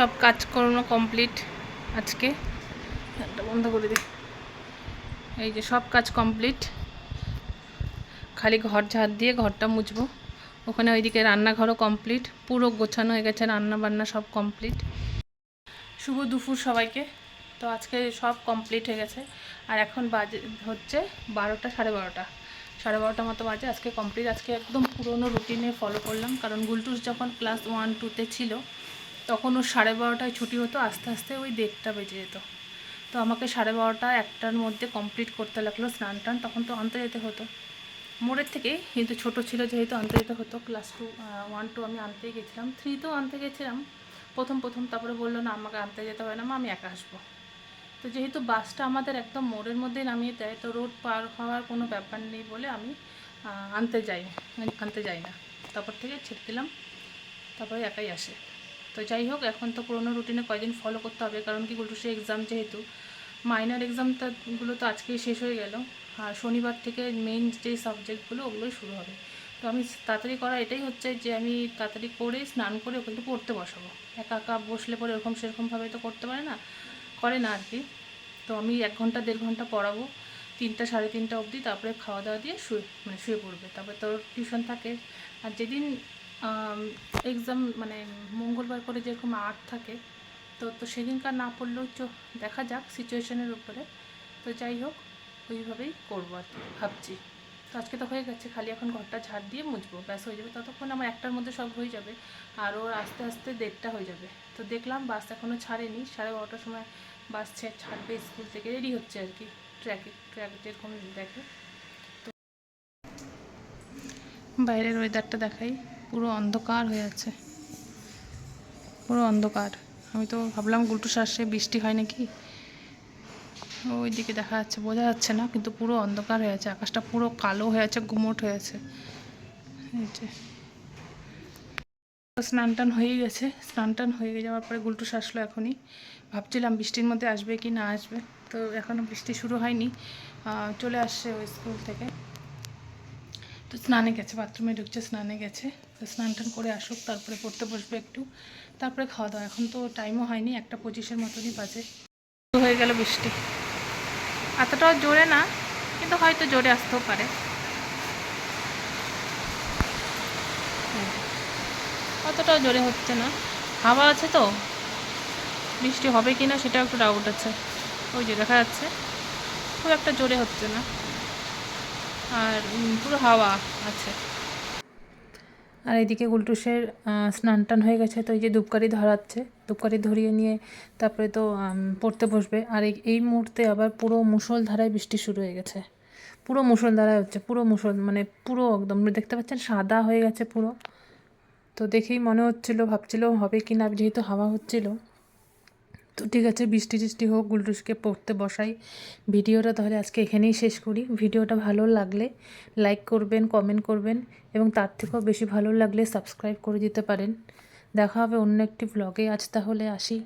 সব কাজকর্ম কমপ্লিট আজকে। ফ্যানটা বন্ধ করে দিই এই যে সব কাজ কমপ্লিট খালি ঘর ঝাড় দিয়ে ঘরটা মুছবো। ওখানে ওইদিকে রান্নাঘরও কমপ্লিট পুরো গোছানো হয়ে গেছে রান্না বান্না সব কমপ্লিট শুভ দুপুর সবাইকে। তো আজকে সব কমপ্লিট হয়ে গেছে। আর এখন বাজে, হচ্ছে বারোটা, সাড়ে বারোটা। সাড়ে বারোটা মতো বাজে। আজকে কমপ্লিট আজকে একদম পুরোনো রুটিনে ফলো করলাম। কারণ গুলটুস যখন ক্লাস ওয়ান টুতে ছিল তখন ওর সাড়ে বারোটায় ছুটি হতো, আস্তে আস্তে ওই দেড়টা বেজে যেত। তো আমাকে সাড়ে বারোটা একটার মধ্যে কমপ্লিট করতে লাগল স্নান টান, তখন তো আনতে যেতে হতো। মোড়ের থেকেই, কিন্তু ছোট ছিল যেহেতু আনতে যেতে হতো ক্লাস টু ওয়ান টু আমি আনতে গেছিলাম। থ্রি তো আনতে গেছিলাম। প্রথম প্রথম তারপরে বলল, না, আমাকে আনতে যেতে হয় না, মা, আমি একা আসব। তো যেহেতু বাসটা আমাদের একদম মোড়ের মধ্যেই নামিয়ে দেয়, তো রোড পার হওয়ার কোনো ব্যাপার নেই বলে আমি আনতে যাই আনতে যাই না। তারপর থেকে ছেড়ে দিলাম, তারপরে একাই আসে। তো যাই হোক, এখন তো পুরোনো রুটিনে কয়দিন ফলো করতে হবে, কারণ কি সে এক্সাম যেহেতু মাইনার এক্সামটাগুলো তো আজকেই শেষ হয়ে গেল, আর শনিবার থেকে মেইন যে সাবজেক্টগুলো ওগুলোই শুরু হবে। তো আমি তাড়াতাড়ি করা এটাই হচ্ছে যে, আমি তাড়াতাড়ি করে স্নান করে ওকে একটু পড়তে বসাবো। একা একা বসলে পরে ওরকম সেরকমভাবে তো করতে পারে না, করে না আর কি। তো আমি এক ঘণ্টা, দেড় ঘণ্টা পড়াবো, তিনটা, সাড়ে তিনটা অবধি, তারপরে খাওয়া দাওয়া দিয়ে শুয়ে মানে শুয়ে পড়বে। তারপরে তোর টিউশন থাকে। আর যেদিন এক্সাম মানে মঙ্গলবার করে যেরকম আর্ট থাকে, তো তো সেদিনকার না পড়লেও দেখা যাক সিচুয়েশনের উপরে। তো যাই হোক, ওইভাবেই করব আর কি, ভাবছি। তো আজকে তো হয়ে গেছে, খালি এখন ঘরটা ঝাড় দিয়ে মুছবো, ব্যাস হয়ে যাবে। ততক্ষণ আমার একটার মধ্যে সব হয়ে যাবে, আর ওর আস্তে আস্তে দেড়টা হয়ে যাবে। তো দেখলাম বাস এখনও ছাড়েনি, সাড়ে বারোটার সময় বাস ছাড়বে, স্কুল থেকে রেডি হচ্ছে আর কি ট্র্যাকে ট্র্যাক যেরকম দেখে। তো বাইরের ওয়েদারটা দেখাই। পুরো অন্ধকার হয়ে আছে। পুরো অন্ধকার। আমি তো ভাবলাম গুলটু শ্বাসে বৃষ্টি হয় নাকি? ওই দিকে দেখা যাচ্ছে, বোঝা যাচ্ছে না, কিন্তু পুরো অন্ধকার হয়ে আছে। আকাশটা পুরো কালো হয়ে আছে, গুমোট হয়ে আছে। স্নান টান হয়ে গেছে। স্নান টান হয়ে যাওয়ার পরে গুলটু আসলো এখনই। ভাবছিলাম বৃষ্টির মধ্যে আসবে কি না আসবে। তো এখনও বৃষ্টি শুরু হয়নি। চলে আসছে ওই স্কুল থেকে। তো স্নানে গেছে, বাথরুমে ঢুকছে, স্নানে গেছে। তো স্নান টান করে আসুক, তারপরে পড়তে বসবে একটু। তারপরে খাওয়া দাওয়া। এখন তো টাইমও হয়নি, একটা পঁচিশের মতনই বাজে। হয়ে গেল বৃষ্টি। এতটাও জোরে না, কিন্তু হয়তো জোরে আসতেও পারে। অতটাও জোরে হচ্ছে না। হাওয়া আছে তো? বৃষ্টি হবে কি না সেটাও একটু ডাউট আছে। ওই যে দেখা যাচ্ছে, খুব একটা জোরে হচ্ছে না। আর পুরো হাওয়া আছে। আর এদিকে গুলটুসের স্নান টান হয়ে গেছে, তো এই যে ধূপকাঠি ধরাচ্ছে। ধূপকাঠি ধরিয়ে নিয়ে তারপরে তো পড়তে বসবে। আর এই- মুহূর্তে আবার পুরো মুষলধারায় বৃষ্টি শুরু হয়ে গেছে। পুরো মুষলধারায় হচ্ছে, পুরো মুষল মানে পুরো একদম, দেখতে পাচ্ছেন সাদা হয়ে গেছে পুরো। তো দেখেই মনে হচ্ছিল ভাবছিল হবে কি না যেহেতু হাওয়া হচ্ছিল। তো ঠিক আছে, বৃষ্টি টিষ্টি হোক, গুলটুসকে পড়তে বসাই ভিডিওটা, তাহলে আজকে এখানেই শেষ করি। ভিডিওটা ভালো লাগলে লাইক করবেন কমেন্ট করবেন এবং তার থেকেও বেশি ভালো লাগলে সাবস্ক্রাইব করে দিতে পারেন। দেখা হবে অন্য একটি ব্লগে আজ তাহলে আসি।